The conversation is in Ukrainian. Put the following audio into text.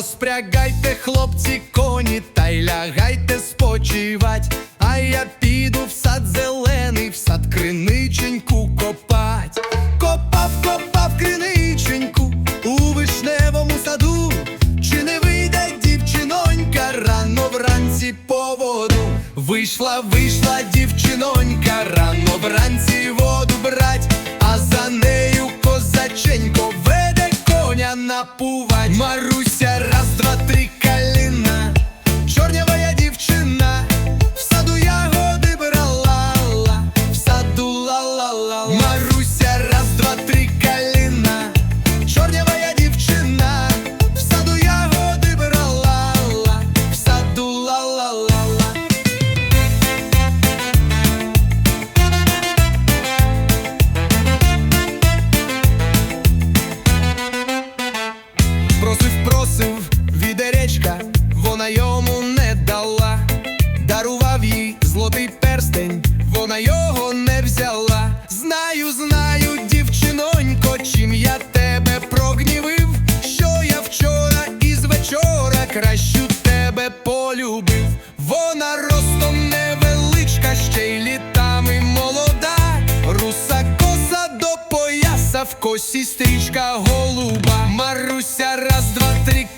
Розпрягайте, хлопці, коні, та й лягайте спочивать. А я піду в сад зелений, в сад криниченьку копать. Копав, копав криниченьку у вишневому саду. Чи не вийде дівчинонька рано вранці по воду? Вийшла, вийшла дівчинонька, рано вранці воду брать, а за нею козаченько веде коня напувать. Золотий перстень, вона його не взяла. Знаю, знаю, дівчинонько, чим я тебе прогнівив, що я вчора із вечора кращу тебе полюбив. Вона ростом невеличка, ще й літами молода, руса коса до пояса, в косі стрічка голуба. Маруся, раз, два, три